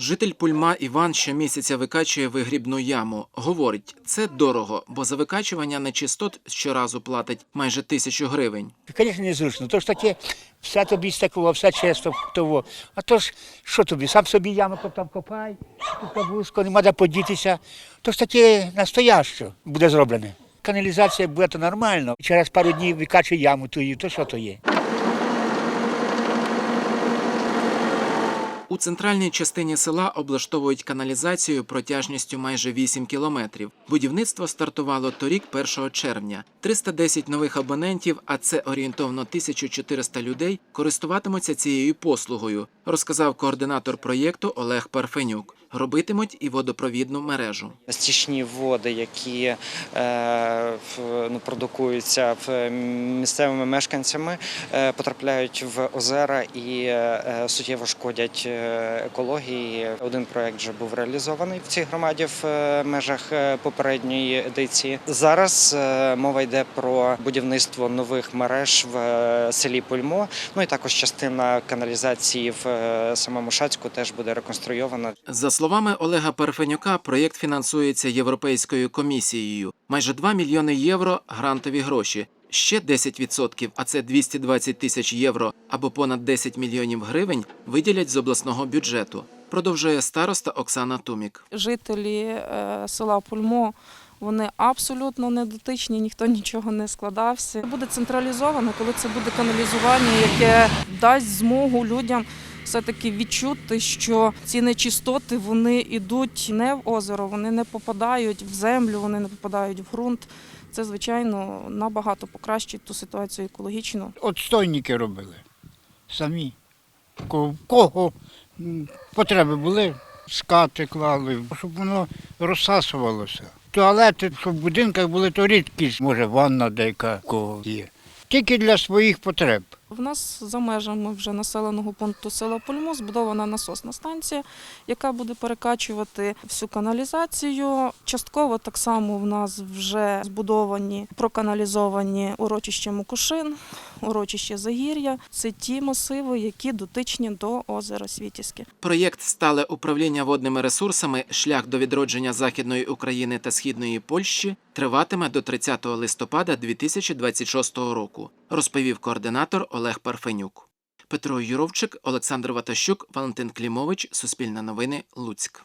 Житель Пульма Іван щомісяця викачує вигрібну яму. Говорить, це дорого, бо за викачування нечистот щоразу платить майже тисячу гривень. Звісно, незручно. То ж таке, все тобі стекло, все чисто того. А то ж, що тобі, сам собі яму там копай, тут кабушко, нема де подітися. То ж таке настояще буде зроблене. Каналізація буде нормально. Через пару днів викачує яму тую, то що то є? У центральній частині села облаштовують каналізацію протяжністю майже 8 кілометрів. Будівництво стартувало торік, 1 червня. 310 нових абонентів, а це орієнтовно 1400 людей, користуватимуться цією послугою, розказав координатор проєкту Олег Парфенюк. Робитимуть і водопровідну мережу. стічні води, які е, ну, продукуються місцевими мешканцями, е, потрапляють в озера і е, суттєво шкодять екології. Один проект вже був реалізований в цій громаді в е, межах е, попередньої едиції. Зараз е, мова йде про будівництво нових мереж в е, селі Пульмо. Ну і також частина каналізації в е, самому Шацьку теж буде реконструйована. За словами Олега Парфенюка, проєкт фінансується Європейською комісією. Майже 2 мільйони євро грантові гроші. Ще 10%, а це 220 тисяч євро або понад 10 мільйонів гривень, виділять з обласного бюджету. Продовжує староста Оксана Тумік. жителі е, села Пульмо. Вони абсолютно не дотичні, ніхто нічого не складався. Буде централізовано, коли це буде каналізування, яке дасть змогу людям все-таки відчути, що ці нечистоти вони йдуть не в озеро, вони не попадають в землю, вони не попадають в ґрунт. Це, звичайно, набагато покращить ту ситуацію екологічно. Отстойники робили самі. Кого потреби були, скати клали, щоб воно розсасувалося. Туалети, щоб в будинках були, то рідкість, може, ванна деяка кого є. Тільки для своїх потреб. В нас за межами вже населеного пункту села Пульму збудована насосна станція, яка буде перекачувати всю каналізацію. Частково так само в нас вже збудовані проканалізовані урочища Мукушин, урочище Загір'я. Це ті масиви, які дотичні до озера Світівське. Проєкт Стале управління водними ресурсами шлях до відродження Західної України та Східної Польщі триватиме до 30 листопада 2026 року, розповів координатор Олег Парфенюк. Петро Юровчик, Олександр Ватащук, Валентин Клімович, Суспільне новини, Луцьк.